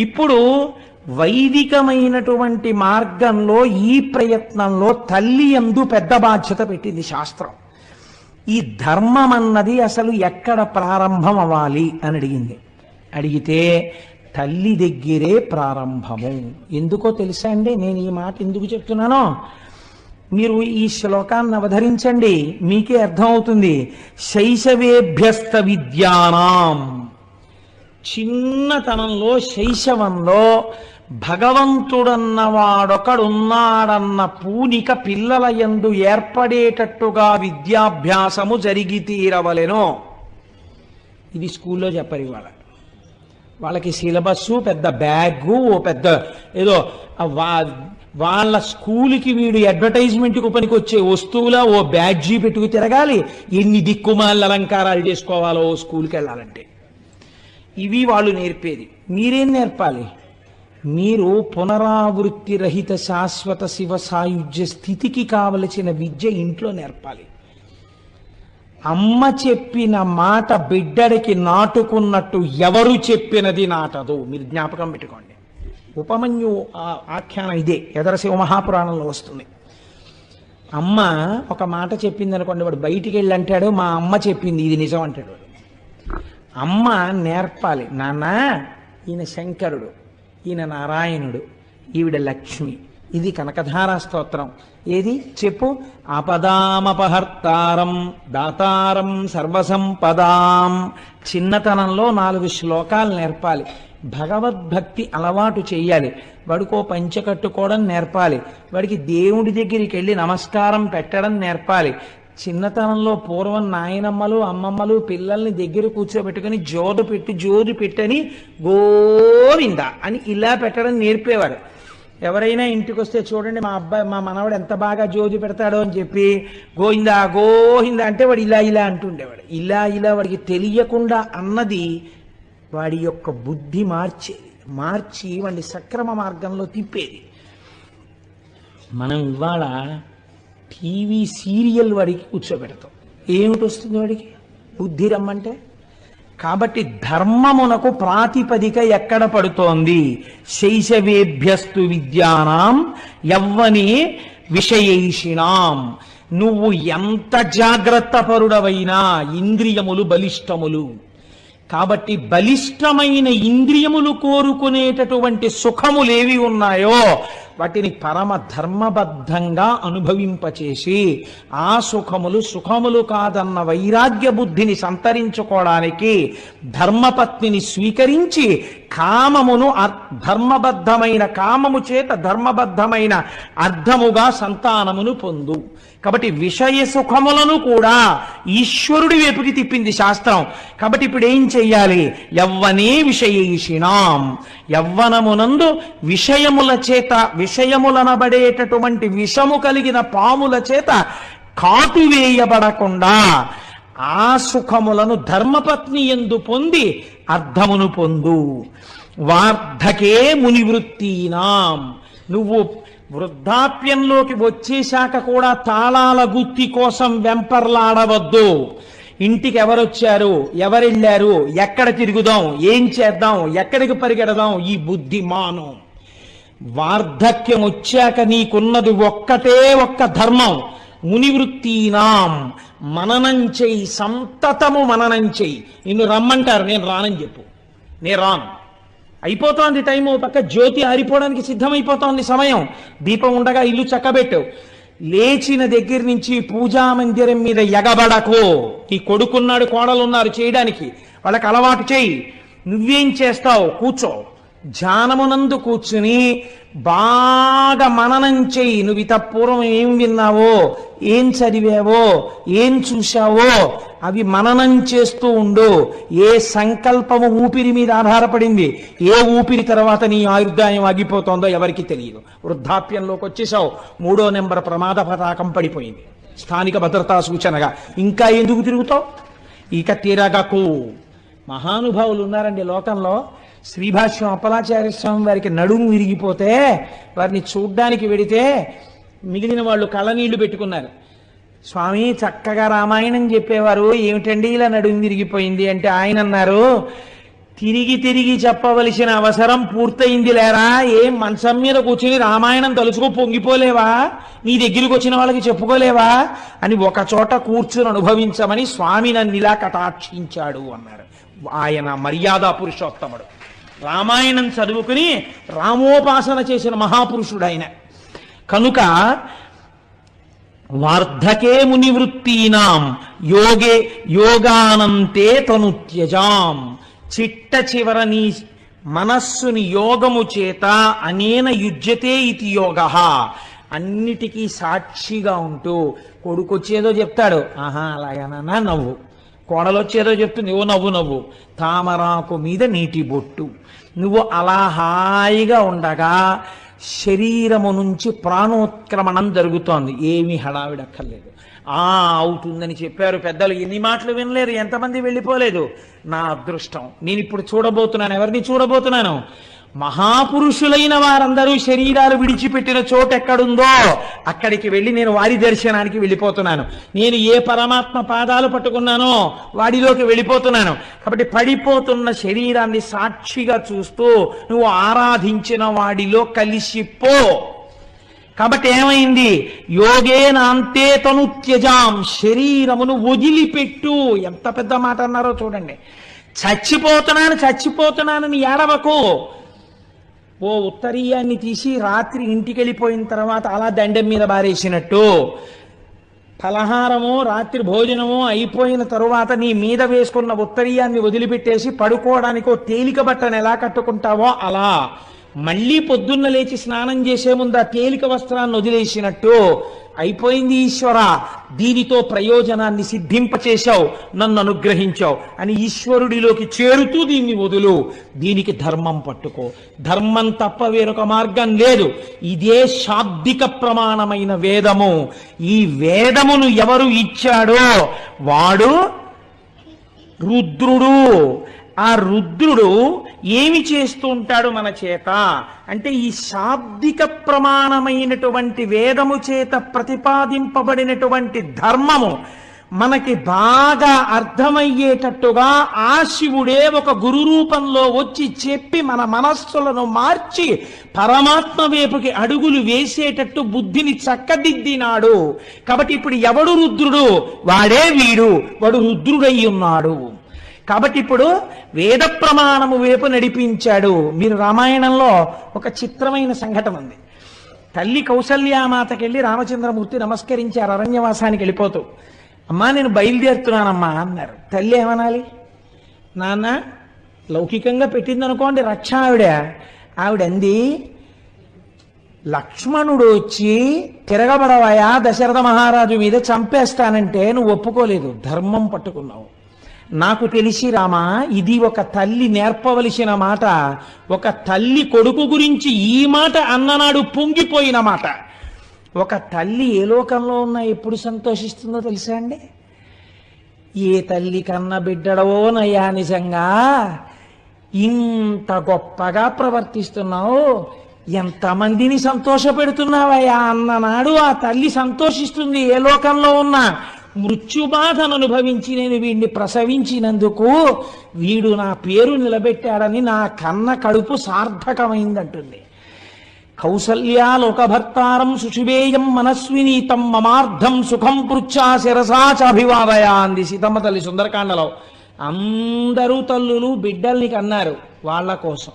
ఇప్పుడు వైదికమైనటువంటి మార్గంలో ఈ ప్రయత్నంలో తల్లి ఎందు పెద్ద బాధ్యత పెట్టింది శాస్త్రం. ఈ ధర్మం అన్నది అసలు ఎక్కడ ప్రారంభం అవ్వాలి అని అడిగింది. అడిగితే తల్లి దగ్గరే ప్రారంభము. ఎందుకో తెలుసా అండి? నేను ఈ మాట ఎందుకు చెప్తున్నానో? మీరు ఈ శ్లోకాన్ని అవధరించండి. మీకే అర్థమవుతుంది. శైశవేభ్యస్త విద్యానాం. చిన్నతనంలో శైశవంలో భగవంతుడన్నవాడొకడున్నాడన్న పూనిక పిల్లల ఎందు ఏర్పడేటట్టుగా విద్యాభ్యాసము జరిగి తీరవలెను. ఇది స్కూల్లో చెప్పరు ఇవాళ. వాళ్ళకి సిలబస్ పెద్ద బ్యాగు ఓ పెద్ద ఏదో వా- వాళ్ళ స్కూల్కి వీడు అడ్వర్టైజ్మెంట్కి పనికి వచ్చే వస్తువుల ఓ బ్యాడ్జీ పెట్టుకు తిరగాలి. ఎన్ని దిక్కుమాల అలంకారాలు చేసుకోవాలో ఓ స్కూల్కి వెళ్ళాలంటే ఇవి వాళ్ళు నేర్పేది. మీరేం నేర్పాలి? మీరు పునరావృత్తి రహిత శాశ్వత శివ సాయుధ్య స్థితికి కావలసిన విద్య ఇంట్లో నేర్పాలి. అమ్మ చెప్పిన మాట బిడ్డడికి నాటుకున్నట్టు ఎవరు చెప్పినది నాటదు. మీరు జ్ఞాపకం పెట్టుకోండి. ఉపమన్యు ఆఖ్యానం ఇదే. ఎదరశివ మహాపురాణంలో వస్తుంది. అమ్మ ఒక మాట చెప్పింది అనుకోండి వాడు బయటికి వెళ్ళి అంటాడు మా అమ్మ చెప్పింది ఇది నిజం అంటాడు అమ్మ నేర్పాలి. నాన్న ఈయన శంకరుడు ఈయన నారాయణుడు ఈవిడ లక్ష్మి. ఇది కనకధార స్తోత్రం. ఏది? చెప్పు. అపదామపహర్తారం దాతారం సర్వసంపదాం. చిన్నతనంలో నాలుగు శ్లోకాలు నేర్పాలి. భగవద్భక్తి అలవాటు చేయాలి వాడికో పంచ కట్టుకోవడం నేర్పాలి. వాడికి దేవుడి దగ్గరికి వెళ్ళి నమస్కారం పెట్టడం నేర్పాలి. చిన్నతనంలో పూర్వం నాయనమ్మలు అమ్మమ్మలు పిల్లల్ని దగ్గర కూర్చోబెట్టుకుని జోడు పెట్టి జోడు పెట్టని గోవింద అని ఇలా పెట్టడం నేర్పేవారు. ఎవరైనా ఇంటికి వస్తే చూడండి మా అబ్బాయి మా మనవాడు ఎంత బాగా జోజు పెడతాడో అని చెప్పి గోయిందా గోహిందా అంటే వాడు ఇలా ఇలా అంటుండేవాడు. ఇలా ఇలా వాడికి తెలియకుండా అన్నది వాడి యొక్క బుద్ధి మార్చేది మార్చి వాడిని సక్రమ మార్గంలో తిప్పేది. మనం ఇవాళ టీవీ సీరియల్ వాడికి కూర్చోబెడతాం. ఏమిటి వస్తుంది వాడికి? బుద్ధి రమ్మంటే? కాబట్టి ధర్మమునకు ప్రాతిపదిక ఎక్కడ పడుతోంది? శైశవేభ్యస్తు విద్యానాం యవ్వనే విషయేషిణాం. నువ్వు ఎంత జాగ్రత్త పరుడవైనా ఇంద్రియములు బలిష్టములు. కాబట్టి బలిష్టమైన ఇంద్రియములు కోరుకునేటటువంటి సుఖములేవి ఉన్నాయో వాటిని పరమ ధర్మబద్ధంగా అనుభవింపచేసి ఆ సుఖములు సుఖములు కాదన్న వైరాగ్య బుద్ధిని సంతరించుకోవడానికి ధర్మపత్నిని స్వీకరించి కామమును అర్- ధర్మబద్ధమైన కామము చేత ధర్మబద్ధమైన అర్థముగా సంతానమును పొందు. కాబట్టి విషయ సుఖములను కూడా ఈశ్వరుడి వైపుకి తిప్పింది శాస్త్రం. కాబట్టి ఇప్పుడు ఏం చెయ్యాలి? యవ్వనే విషయేషిణాం. యవ్వనమునందు విషయముల చేత విషయములనబడేటటువంటి విషము కలిగిన పాముల చేత కాపివేయబడకుండా ఆ సుఖములను ధర్మపత్ని ఎందు పొంది అర్థమును పొందు. వార్ధకే మునివృత్తీనాం. నువ్వు వృద్ధాప్యంలోకి వచ్చేశాక కూడా తాళాల గుత్తి కోసం వెంపర్లాడవద్దు. ఇంటికి ఎవరొచ్చారు ఎవరెళ్ళారు? ఎక్కడ తిరుగుదాం? ఏం చేద్దాం? ఎక్కడికి పరిగెడదాం? ఈ బుద్ధి మానం. వార్ధక్యం వచ్చాక నీకున్నది ఒక్కటే ఒక్క ధర్మం. మునివృత్తీనాం మననం చేయి సంతతము మననం చేయి. నిన్ను రమ్మంటారు నేను రానని చెప్పు. నేను రాను. అయిపోతోంది టైము పక్క జ్యోతి ఆరిపోవడానికి సిద్ధమైపోతోంది సమయం. దీపం ఉండగా ఇల్లు చక్కబెట్టు. లేచిన దగ్గర నుంచి పూజా మందిరం మీద ఎగబడకు. నీ కొడుకున్నాడు కోడలున్నారు చేయడానికి. వాళ్ళకి అలవాటు చేయి. నువ్వేం చేస్తావు? కూర్చో. ధ్యానమునందు కూర్చుని బాగా మననం చెయ్యి నువ్వు ఇత పూర్వం ఏం విన్నావో ఏం చదివావో ఏం చూశావో అవి మననం చేస్తూ ఉండు. ఏ సంకల్పము ఊపిరి మీద ఆధారపడింది? ఏ ఊపిరి తర్వాత నీ ఆయుర్దాయం ఆగిపోతుందో ఎవరికి తెలియదు. వృద్ధాప్యంలోకి వచ్చేసావు మూడో నెంబర్ ప్రమాద పతాకం పడిపోయింది. స్థానిక భద్రతా సూచనగా. ఇంకా ఎందుకు తిరుగుతావు? ఇక తీరగకు. మహానుభావులు ఉన్నారండి లోకంలో. శ్రీభాష్యం అప్పలాచార్య స్వామి వారికి నడుము విరిగిపోతే వారిని చూడ్డానికి వెడితే మిగిలిన వాళ్ళు కళ్ళనీళ్ళు పెట్టుకున్నారు. స్వామి చక్కగా రామాయణం చెప్పేవారు. ఏమిటండి ఇలా నడుము విరిగిపోయింది అంటే ఆయన అన్నారు తిరిగి తిరిగి చెప్పవలసిన అవసరం పూర్తయింది లేరా? ఏం మంచం మీద కూర్చుని రామాయణం తలుచుకో పొంగిపోలేవా? నీ దగ్గరికి వచ్చిన వాళ్ళకి చెప్పుకోలేవా? అని ఒక చోట కూర్చుని అనుభవించమని స్వామి నన్ను ఇలా కటాక్షించాడు అన్నారు. ఆయన మర్యాద పురుషోత్తముడు. రామాయణం చదువుకుని రామోపాసన చేసిన మహాపురుషుడు ఆయన కనుక వార్ధకే మునివృత్తీనాం యోగే యోగానంతే తను త్యజాం. చిట్ట చివర నీ మనస్సుని యోగము చేత అనేన యుజ్యతే ఇది యోగ. అన్నిటికీ సాక్షిగా ఉంటూ కొడుకొచ్చేదో చెప్తాడు. ఆహా అలాగేనా నవ్వు. కోడలొచ్చేదో చెప్తుంది ఓ నవ్వు నవ్వు. తామరాకు మీద నీటి బొట్టు. నువ్వు అలా హాయిగా ఉండగా శరీరము నుంచి ప్రాణోత్క్రమణం జరుగుతోంది. ఏమీ హడావిడక్కర్లేదు. ఆ అవుతుందని చెప్పారు పెద్దలు. ఎన్ని మాటలు వినలేరు. ఎంతమంది వెళ్ళిపోలేదు? నా అదృష్టం. నేను ఇప్పుడు చూడబోతున్నాను. ఎవరిని చూడబోతున్నాను? మహాపురుషులైన వారందరూ శరీరాలు విడిచిపెట్టిన చోటు ఎక్కడుందో అక్కడికి వెళ్ళి నేను వారి దర్శనానికి వెళ్ళిపోతున్నాను. నేను ఏ పరమాత్మ పాదాలు పట్టుకున్నానో వాడిలోకి వెళ్ళిపోతున్నాను. కాబట్టి పడిపోతున్న శరీరాన్ని సాక్షిగా చూస్తూ నువ్వు ఆరాధించిన వాడిలో కలిసిపో కాబట్టి ఏమైంది? యోగేనాంతే తను త్యజాం శరీరమును వదిలిపెట్టు. ఎంత పెద్ద మాట అన్నారో చూడండి. చచ్చిపోతున్నాను చచ్చిపోతున్నానని ఏడవకు. ఓ ఉత్తరీయాన్ని తీసి రాత్రి ఇంటికి వెళ్ళిపోయిన తర్వాత అలా దండెం మీద బారేసినట్టు. ఫలహారము రాత్రి భోజనము అయిపోయిన తరువాత నీ మీద వేసుకున్న ఉత్తరీయాన్ని వదిలిపెట్టేసి పడుకోవడానికి ఓ తేలిక బట్టను ఎలా కట్టుకుంటావో అలా. మళ్ళీ పొద్దున్న లేచి స్నానం చేసే ముందు ఆ తేలిక వస్త్రాన్ని వదిలేసినట్టు అయిపోయింది ఈశ్వర. దీనితో ప్రయోజనాన్ని సిద్ధింపచేశావు నన్ను అనుగ్రహించావు అని ఈశ్వరుడిలోకి చేరుతూ దీన్ని వదులు. దీనికి ధర్మం పట్టుకో. ధర్మం తప్ప వేరొక మార్గం లేదు. ఇదే శాబ్దిక ప్రమాణమైన వేదము. ఈ వేదమును ఎవరు ఇచ్చాడో వాడు రుద్రుడు. ఆ రుద్రుడు ఏమి చేస్తూ ఉంటాడు మన చేత? అంటే ఈ శాబ్దిక ప్రమాణమైనటువంటి వేదము చేత ప్రతిపాదింపబడినటువంటి ధర్మము మనకి బాగా అర్థమయ్యేటట్టుగా ఆ శివుడే ఒక గురు రూపంలో వచ్చి చెప్పి మన మనస్సులను మార్చి పరమాత్మ వైపుకి అడుగులు వేసేటట్టు బుద్ధిని చక్కదిద్దినాడు. కాబట్టి ఇప్పుడు ఎవడు రుద్రుడు? వాడే వీడు. వాడు రుద్రుడై ఉన్నాడు కాబట్టి ఇప్పుడు వేద ప్రమాణము వైపు నడిపించాడు. మీరు రామాయణంలో ఒక చిత్రమైన సంఘటన ఉంది. తల్లి కౌసల్యామాతకెళ్ళి రామచంద్రమూర్తి నమస్కరించారు అరణ్యవాసానికి వెళ్ళిపోతూ. అమ్మా నేను బయలుదేరుతున్నానమ్మా అన్నారు. తల్లి ఏమనాలి? నాన్న లౌకికంగా పెట్టిందనుకోండి రక్ష ఆవిడ ఆవిడంది లక్ష్మణుడు వచ్చి తిరగబడవయా దశరథ మహారాజు మీద చంపేస్తానంటే నువ్వు ఒప్పుకోలేదు. ధర్మం పట్టుకున్నావు. నాకు తెలిసి రామా ఇది ఒక తల్లి నేర్పవలసిన మాట. ఒక తల్లి కొడుకు గురించి ఈ మాట అన్ననాడు పొంగిపోయిన మాట. ఒక తల్లి ఏ లోకంలో ఉన్నా ఎప్పుడు సంతోషిస్తుందో తెలుసా అండి? ఏ తల్లి కన్న బిడ్డడవోనయ్యా నిజంగా? ఇంత గొప్పగా ప్రవర్తిస్తున్నావు. ఎంతమందిని సంతోషపెడుతున్నావయ్యా? అన్ననాడు ఆ తల్లి సంతోషిస్తుంది ఏ లోకంలో ఉన్నా. మృత్యుబాధను అనుభవించి నేను వీడిని ప్రసవించినందుకు వీడు నా పేరు నిలబెట్టాడని నా కన్న కడుపు సార్థకమైందంటుంది. కౌసల్యాలోకభర్తారం లోకభర్తారం మనస్వినీతం మమార్థం సుఖం పృచ్ఛా శిరసా చ అంది సీతమ్మ తల్లి సుందరకాండలో. అందరూ తల్లులు బిడ్డల్ని కన్నారు వాళ్ళ కోసం.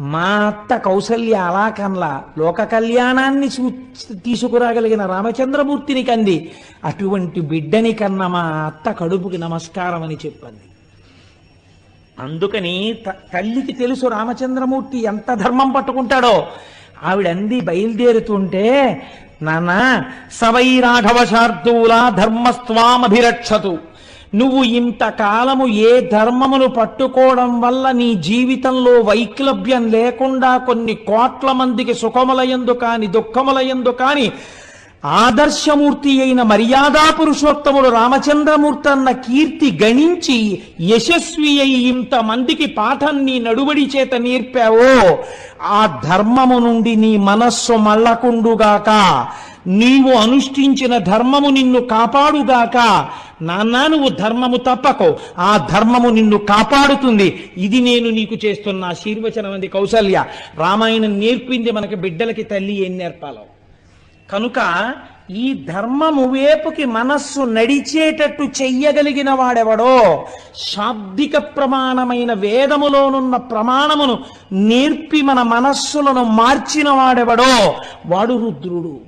మా అత్త కౌసల్య అలా కన్లా లోక కళ్యాణాన్ని తీసుకురాగలిగిన రామచంద్రమూర్తిని కంది. అటువంటి బిడ్డని కన్న మా అత్త కడుపుకి నమస్కారం అని చెప్పింది. అందుకని తల్లికి తెలుసు రామచంద్రమూర్తి ఎంత ధర్మం పట్టుకుంటాడో. ఆవిడంది బయలుదేరుతుంటే నాన్న సవై రాఘవ ధర్మస్వామభిరక్షతు నువ్వు ఇంతకాలము ఏ ధర్మమును పట్టుకోవడం వల్ల నీ జీవితంలో వైక్లభ్యం లేకుండా కొన్ని కోట్ల మందికి సుఖములయందు కాని దుఃఖములయందు కాని ఆదర్శమూర్తి అయిన మర్యాదా పురుషోత్తముడు రామచంద్రమూర్తి అన్న కీర్తి గణించి యశస్వి అయి ఇంతమందికి పాఠం నీ నడువడి చేత నేర్పావో. ఆ ధర్మము నుండి నీ మనస్సు మళ్ళకుండుగాక నీవు అనుష్ఠించిన ధర్మము నిన్ను కాపాడుగాక. నాన్న నువ్వు ధర్మము తప్పకో. ఆ ధర్మము నిన్ను కాపాడుతుంది. ఇది నేను నీకు చేస్తున్న ఆశీర్వచనం అంది కౌసల్య. రామాయణం నేర్పింది మనకి బిడ్డలకి తల్లి ఏం నేర్పాలో? కనుక ఈ ధర్మము వేపుకి మనస్సు నడిచేటట్టు చెయ్యగలిగిన వాడెవడో శాబ్దిక ప్రమాణమైన వేదములోనున్న ప్రమాణమును నేర్పి మన మనస్సులను మార్చిన వాడెవడో వాడు రుద్రుడు.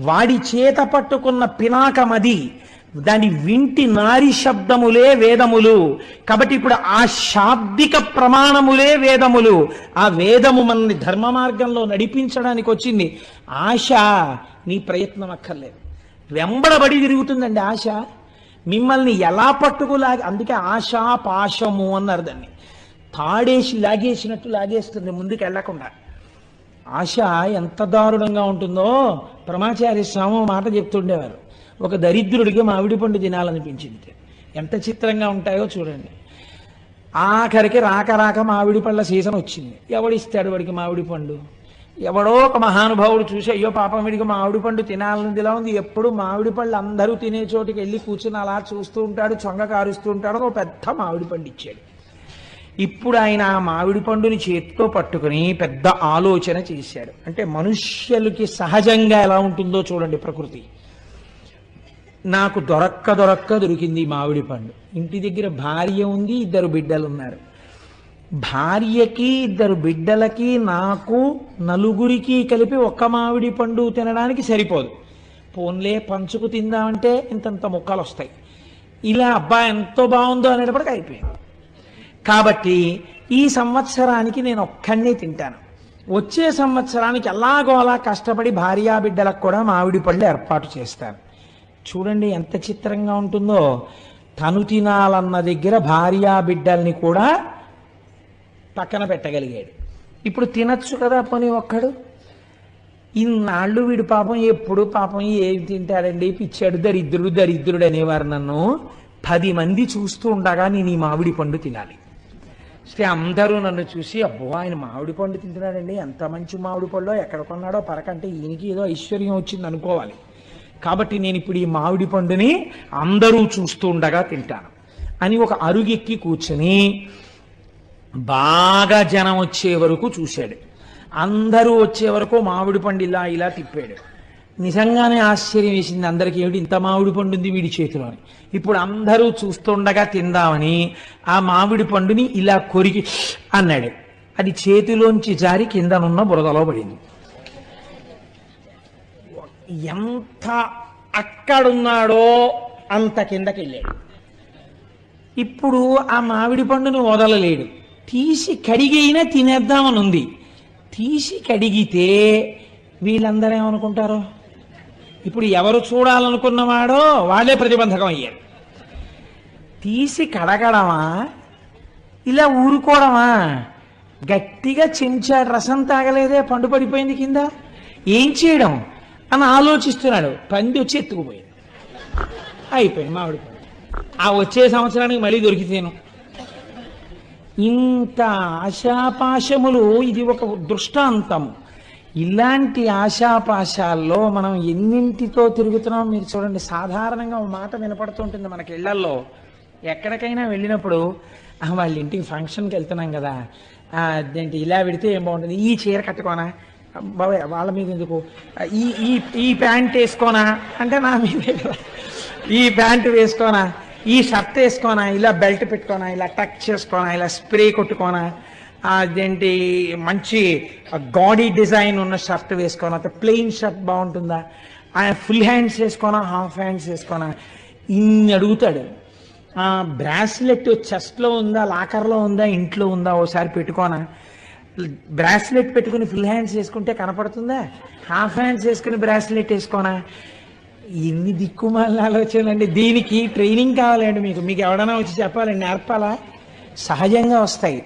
వాడి చేత పట్టుకున్న పినాకమది దాని వింటి నారి శబ్దములే వేదములు. కాబట్టి ఇప్పుడు ఆ శాబ్దిక ప్రమాణములే వేదములు. ఆ వేదము మనల్ని ధర్మ మార్గంలో నడిపించడానికి వచ్చింది. ఆశ నీ ప్రయత్నం అక్కర్లేదు. వెంబడబడి తిరుగుతుందండి ఆశ. మిమ్మల్ని ఎలా పట్టుకులాగి అందుకే ఆశా పాశము అన్నారు దాన్ని. తాడేసి లాగేసినట్టు లాగేస్తుంది ముందుకు వెళ్ళకుండా ఆశ ఎంత దారుణంగా ఉంటుందో ప్రమాచార్య స్వామి మాట చెప్తుండేవారు. ఒక దరిద్రుడికి మామిడి పండు తినాలనిపించింది. ఎంత చిత్రంగా ఉంటాయో చూడండి. ఆఖరికి రాక రాక మామిడి పళ్ళ సీజన్ వచ్చింది. ఎవడిస్తాడు వాడికి మామిడి పండు? ఎవడో ఒక మహానుభావుడు చూసి అయ్యో పాపం వీడికి మామిడి పండు తినాలనిదిలా ఉంది. ఎప్పుడు మామిడి పళ్ళు అందరూ తినే చోటికి వెళ్ళి కూర్చుని అలా చూస్తూ ఉంటాడు చొంగ కారుస్తూ ఉంటాడు ఒక పెద్ద మామిడి పండు ఇచ్చాడు. ఇప్పుడు ఆయన ఆ మామిడి పండుని చేతితో పట్టుకుని పెద్ద ఆలోచన చేశాడు. అంటే మనుష్యులకి సహజంగా ఎలా ఉంటుందో చూడండి ప్రకృతి. నాకు దొరక్క దొరక్క దొరికింది మామిడి పండు. ఇంటి దగ్గర భార్య ఉంది ఇద్దరు బిడ్డలు ఉన్నారు భార్యకి ఇద్దరు బిడ్డలకి నాకు నలుగురికి కలిపి ఒక్క మామిడి పండు తినడానికి సరిపోదు. పోన్లే పంచుకు తిందామంటే ఇంతంత ముక్కలు వస్తాయి ఇలా అబ్బా ఎంతో బాగుందో అనేటప్పటికి అయిపోయింది. కాబట్టి ఈ సంవత్సరానికి నేను ఒక్కడినే తింటాను. వచ్చే సంవత్సరానికి ఎలాగో అలా కష్టపడి భార్యా బిడ్డలకు కూడా మామిడి పళ్ళు ఏర్పాటు చేస్తాను. చూడండి ఎంత చిత్రంగా ఉంటుందో. తను తినాలన్న దగ్గర భార్యా బిడ్డల్ని కూడా పక్కన పెట్టగలిగాడు. ఇప్పుడు తినచ్చు కదా పోనీ ఒక్కడు? ఇన్నాళ్ళు వీడు పాపం ఎప్పుడు పాపం ఏం తింటాడండి? పిచ్చాడు దరిద్రుడు దరిద్రుడు అనేవారు నన్ను పది మంది చూస్తూ ఉండగా నేను ఈ మామిడి పండు తినాలి. శ్రీ అందరూ నన్ను చూసి అబ్బో ఆయన మామిడి పండు తింటున్నాడండి ఎంత మంచి మామిడి పండులో ఎక్కడ కొన్నాడో పరకంటే ఈయనకి ఏదో ఐశ్వర్యం వచ్చింది అనుకోవాలి కాబట్టి నేను ఇప్పుడు ఈ మామిడి పండుని అందరూ చూస్తూ ఉండగా తింటాను. అని ఒక అరుగెక్కి కూర్చుని బాగా జనం వచ్చే వరకు చూశాడు. అందరూ వచ్చే వరకు మామిడి పండు ఇలా ఇలా తిప్పాడు. నిజంగానే ఆశ్చర్యం వేసింది అందరికీ ఏమిటి ఇంత మామిడి పండు ఉంది వీడి చేతిలోని? ఇప్పుడు అందరూ చూస్తుండగా తిందామని ఆ మామిడి పండుని ఇలా కొరికి అన్నాడు. అది చేతిలోంచి జారి కిందనున్న బురదలో పడింది. ఎంత అక్కడున్నాడో అంత కిందకి వెళ్ళాడు ఇప్పుడు ఆ మామిడి పండును వదలలేడు. తీసి కడిగైనా తినేద్దామని ఉంది తీసి కడిగితే వీళ్ళందరూ ఏమనుకుంటారు? ఇప్పుడు ఎవరు చూడాలనుకున్నవాడో వాళ్ళే ప్రతిబంధకం అయ్యారు. తీసి కడగడమా? ఇలా ఊరుకోవడమా? గట్టిగా చెంచా రసం తాగలేదే పండు పడిపోయింది కింద? ఏం చేయడం? అని ఆలోచిస్తున్నాడు. పంది వచ్చి ఎత్తుకుపోయింది. అయిపోయింది మామిడి ఆ వచ్చే సంవత్సరానికి మళ్ళీ దొరికితేను ఇంత ఆశాపాశములు ఇది ఒక దృష్టాంతము. ఇలాంటి ఆశాపాశాల్లో మనం ఎన్నింటితో తిరుగుతున్నాం మీరు చూడండి. సాధారణంగా ఒక మాట వినపడుతుంటుంది మనకి ఇళ్ళల్లో. ఎక్కడికైనా వెళ్ళినప్పుడు వాళ్ళ ఇంటికి ఫంక్షన్కి వెళ్తున్నాం కదా. అదేంటి ఇలా పెడితే ఏం బాగుంటుంది? ఈ చీర కట్టుకోనా? బాబాయ్ వాళ్ళ మీద ఎందుకు? ఈ ఈ ఈ ప్యాంట్ వేసుకోనా? అంటే నా మీదే కదా ఈ ప్యాంట్ వేసుకోనా? ఈ షర్ట్ వేసుకోనా? ఇలా బెల్ట్ పెట్టుకోనా? ఇలా టక్ చేసుకోనా? ఇలా స్ప్రే కొట్టుకోనా? అదేంటి మంచి గాడీ డిజైన్ ఉన్న షర్ట్ వేసుకోనా? ప్లెయిన్ షర్ట్ బాగుంటుందా? ఆయన ఫుల్ హ్యాండ్స్ వేసుకోనా? హాఫ్ హ్యాండ్స్ వేసుకోనా? ఇన్ని అడుగుతాడు. బ్రాస్లెట్ చెస్ట్లో ఉందా? లాకర్లో ఉందా? ఇంట్లో ఉందా? ఓసారి పెట్టుకోనా? బ్రాస్లెట్ పెట్టుకుని ఫుల్ హ్యాండ్స్ వేసుకుంటే కనపడుతుందా? హాఫ్ హ్యాండ్స్ వేసుకుని బ్రాస్లెట్ వేసుకోనా? ఎన్ని దిక్కుమాలిన ఆలోచనలండి దీనికి ట్రైనింగ్ కావాలండి మీకు. మీకు ఎవడైనా వచ్చి చెప్పాలండి నేర్పాలా? సహజంగా వస్తాయి.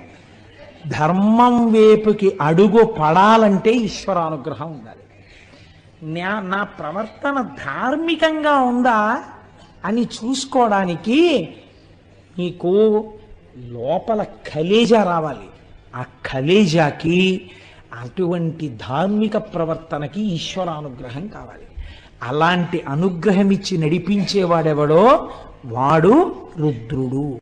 ధర్మం వేపుకి అడుగు పడాలంటే ఈశ్వరానుగ్రహం ఉండాలి. నా నా ప్రవర్తన ధార్మికంగా ఉందా అని చూసుకోవడానికి నీకు లోపల కలేజ రావాలి. ఆ కలేజాకి అటువంటి ధార్మిక ప్రవర్తనకి ఈశ్వరానుగ్రహం కావాలి. అలాంటి అనుగ్రహం ఇచ్చి నడిపించేవాడెవడో? వాడు రుద్రుడు.